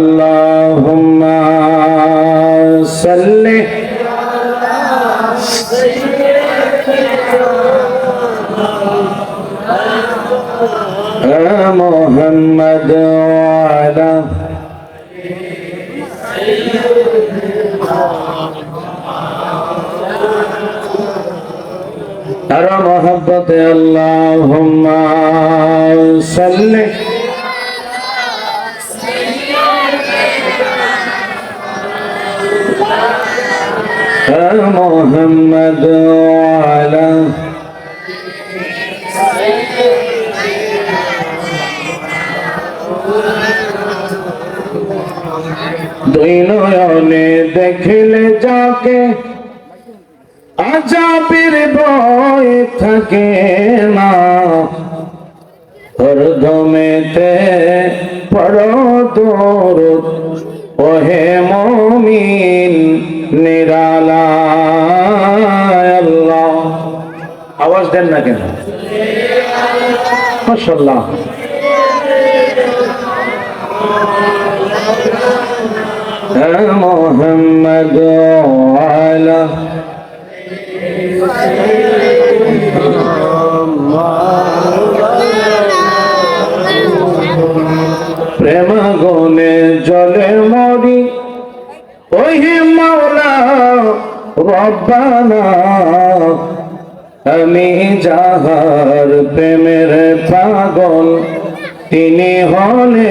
اللهم صل على محمد وعلى ترى محبة اللهم صل محمد وعلى দুই নয়নে দেখিলে যাকে আজাবের ভয় থাকে না হরদমেতে পরদর ওহে মমিন নিরালা আল্লাহ আওয়াজ দেন না কেন? মাশাল্লাহ হ্যাঁ,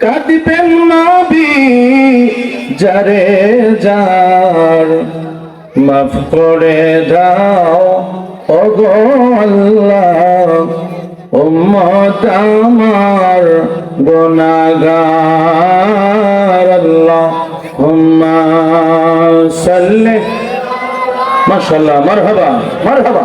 কাঁদিবেন নবী, যারে যার মাফ করে দাও। ওগো আমার গুনাহগার আল্লাহ। হুম্মা সাল্লি। মাশাআল্লাহ, মারহাবা মারহাবা।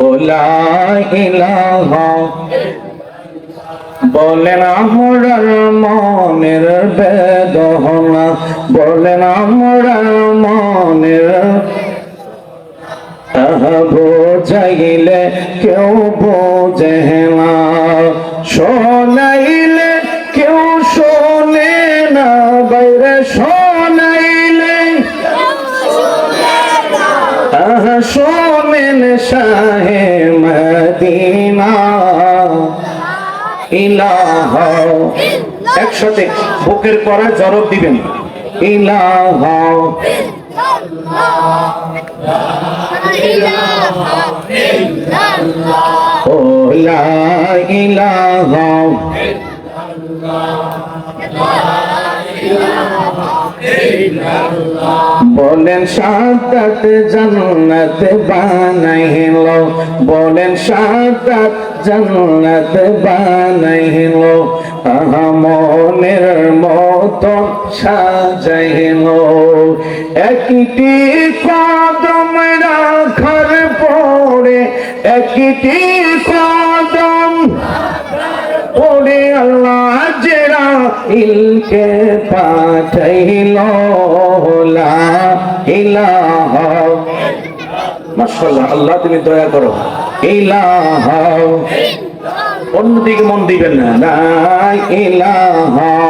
ও লা ইলাহা বলেন আমরার মনের বেদনা বলেন আমরার মনের বোঝাইলে কেউ বোঝে না। শোনাইলে ইলাহ। একসাথে বুকের পরে জরব দিবেন। ইলাহ। ও লা ইলাহা। বলেন, সাদাত জান্নাত বানাইল। বলেন, সাদাত জান্নাত বানাইল। আহা, মনের মতো সাজাইল। একটি কদম রাখার পরে, একটি কদম ওরে আল্লাহ ইলকে পাঠাইল ইলাহা। মাশাআল্লাহ, আল্লাহ তুমি দয়া করো। ইলাহা। অন্যদিকে মন দিবেন না। লা ইলাহা।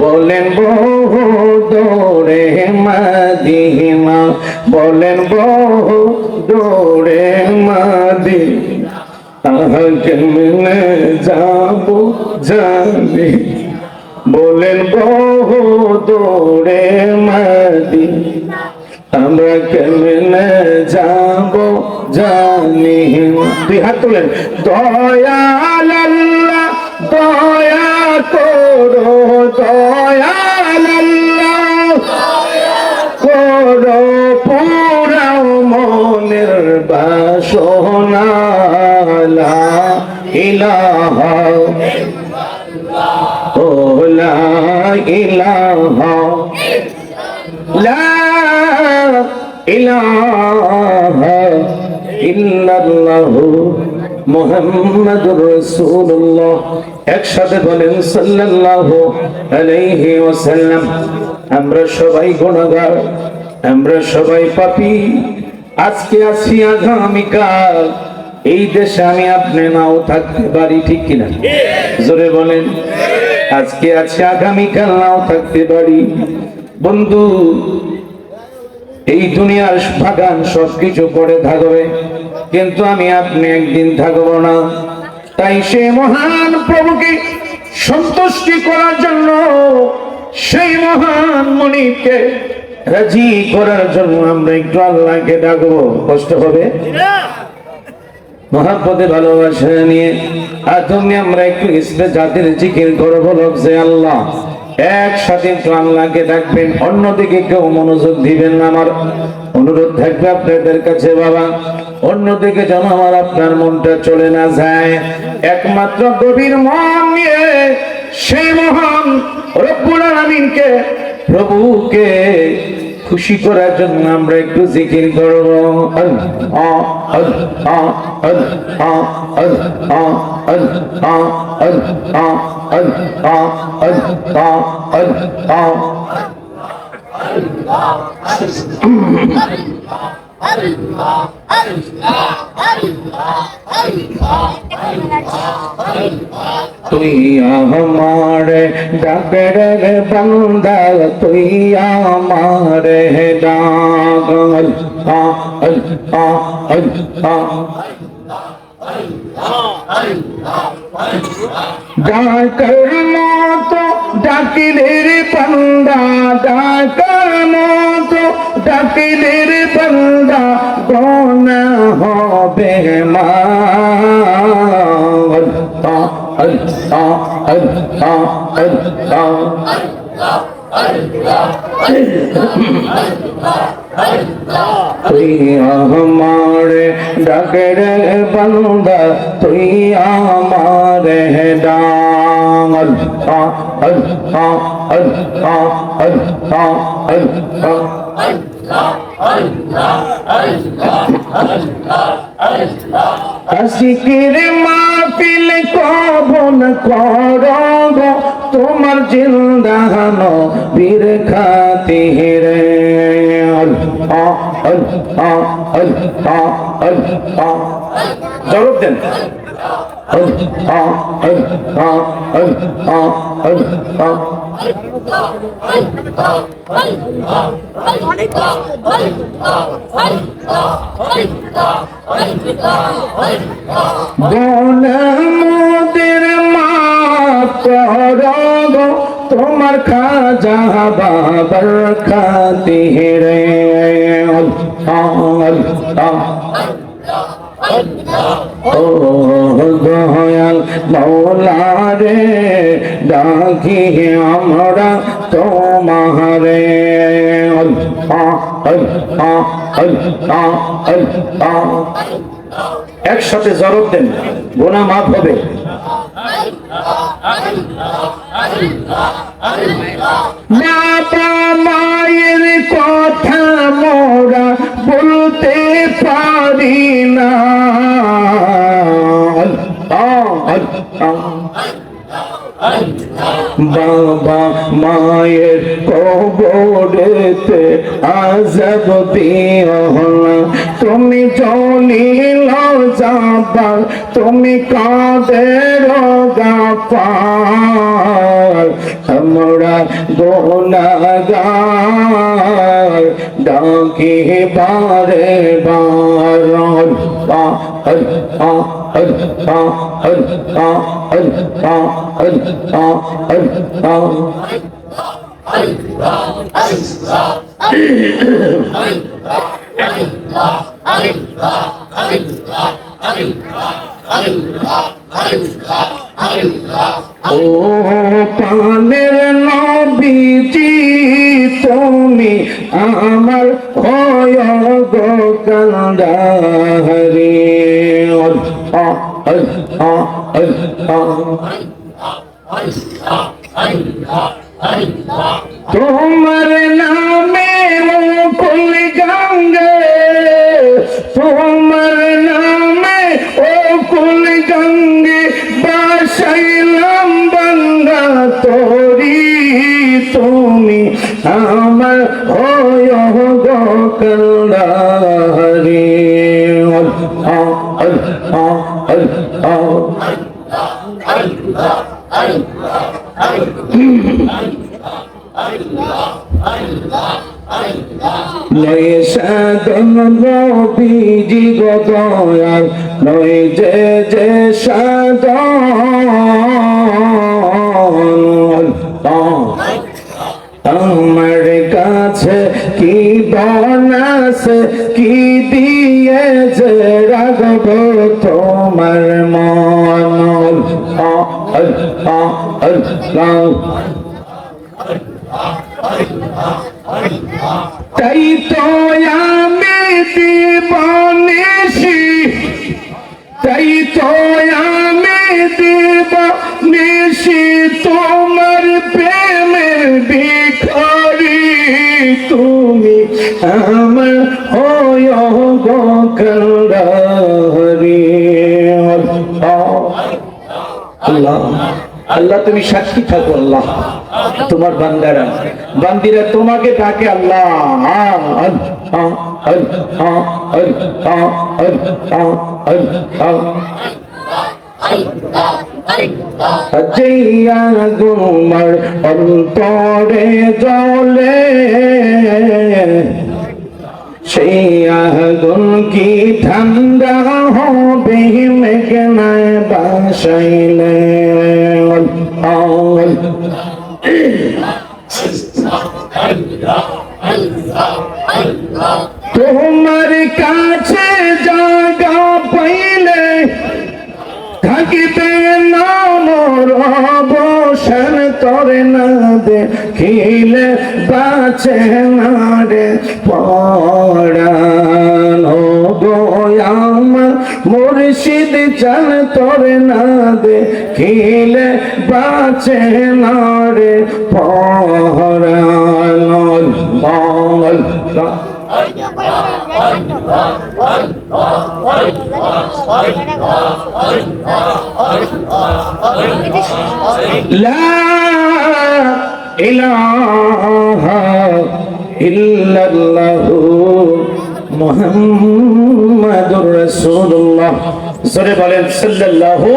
বলেন বহু দৌড়ে মাদিনা। বলেন বহু দৌড়ে আহা কেমনে যাব জানি। বলেন বহু দৌড়ে মাদিনা। আমরা কেমনে যাব জানি। দুই হাত তুলেন। দয়াল দয়া করো দয়াল আল্লাহ করো পুরাও মনের বাসনা ইলাহা লা ইলাহা লা ইলাহা ইল্লাল্লাহু মুহাম্মাদুর রাসূলুল্লাহ। একসাথে বলেন, সাল্লাল্লাহু আলাইহি ওয়াসাল্লাম, আমরা সবাই গুনাহগার, আমরা সবাই পাপী। আজকে আছি আগামীকাল। এই দেশে আমি আপনি নাও থাকতে পারি, ঠিক কিনা? জোরে বলেন, আজকে আছে আগামীকাল, নাও থাকতে পারি। বন্ধু, এই দুনিয়ার বাগান সবকিছু করে থাকবে। কিন্তু আমি আপনি একদিন থাকব না। তাই সে মহান প্রভুকে সন্তুষ্টি করার জন্য, সেই মহান মনিকে রাজি করার জন্য আমরা একটু আল্লাহকে ডাকবো। কষ্ট হবে? মহাপদে ভালোবাসা নিয়ে। আর তুমি আমরা একটু ইসবে জাতির জিকির করব যে আল্লাহ। একসাথে প্রাণ আল্লাহকে ডাকবেন অন্যদিকে কেউ মনোযোগ দিবেন না আমার অনুরোধ থাকবে আপনাদের কাছে বাবা। অন্যদিকে যেন আমার আপনার মনটা চলে না যায়। একমাত্র গভীর মন নিয়ে সেই মহান রব্বুল আলামিনকে, প্রভুকে খুশি করার জন্য আমরা একটু জিকির করব। আল্লাহ তুই আমার ডাকের বান্দা তুই আমার ডাক। আল্লাহ আল্লাহ আল্লাহ ডাকিলের পান্দা ডাকার মতো ডাকিলের পান্দা গনা হবে মা। তুই আমার ডাকের বন্দা তুই আমার আজকের মাহফিল কবন করব তোমার জিন্দান বীর খাতে রে জবাব দেন মোদের মা পহরগ তোমার খাজা বাবার খাতে রে আল আল আল আল দয়াল মৌলা রে ডাকি আমরা তোমারে একসাথে জরব দেন গোনা মাফ হবে। বাবা মায়ের কথা মোরা বলতে পারি না। বাবা মায়ের কবরেতে আজব না তুমি জলিল যাবার তুমি কাদের গাপার আমরা গোনাগার ডাকি বারে বার আল্লাহ আল্লাহ আল্লাহ আল্লাহ আল্লাহ আল্লাহ আল্লাহ ও পানের নবীজি, তুমি আমার হয় গো কান্দারি আল্লাহ আল্লাহ আল্লাহ তোমার নামে কুল গঙ্গে, তোমার নামে ও কুল গঙ্গে। তোরি তুমি আমার হয় গো কল্লারি আল্লাহ আল্লাহ আল্লাহ নয় সাধন রবিজি গদয়াল নয় যে যে সাধন। আমার কাছে কি বনাছে, কি দিয়েছে রাগব তোমার মন আল্লাহ আল্লাহ। তাই তো আমি দিবানিসি তাই তো আমি দিবানিসি তোমার প্রেমের ভিখারি। তুমি আমার হয় গরি আল্লাহ। আল্লাহ, তুমি সাক্ষী থাকো, আল্লাহ। তোমার বান্দারা বান্দিরা তোমাকে ডাকে, আল্লাহ। জিয়া গুমার অন্তরে জলে সেই আগুন কি ঠান্ডা হবে, মেঘনায় বাসাইলে তোমার কাছে জায়গা পাইলে থাকিবে না মোর অবসান তরে না দেখিলে বাঁচে না রে পড়ানো চান তোরে না দেখিলে বাঁচে না রে পহরাল লা ইলাহা ইল্লাল্লাহু মুহাম্মাদুর জোরে বলেন সাল্লাল্লাহু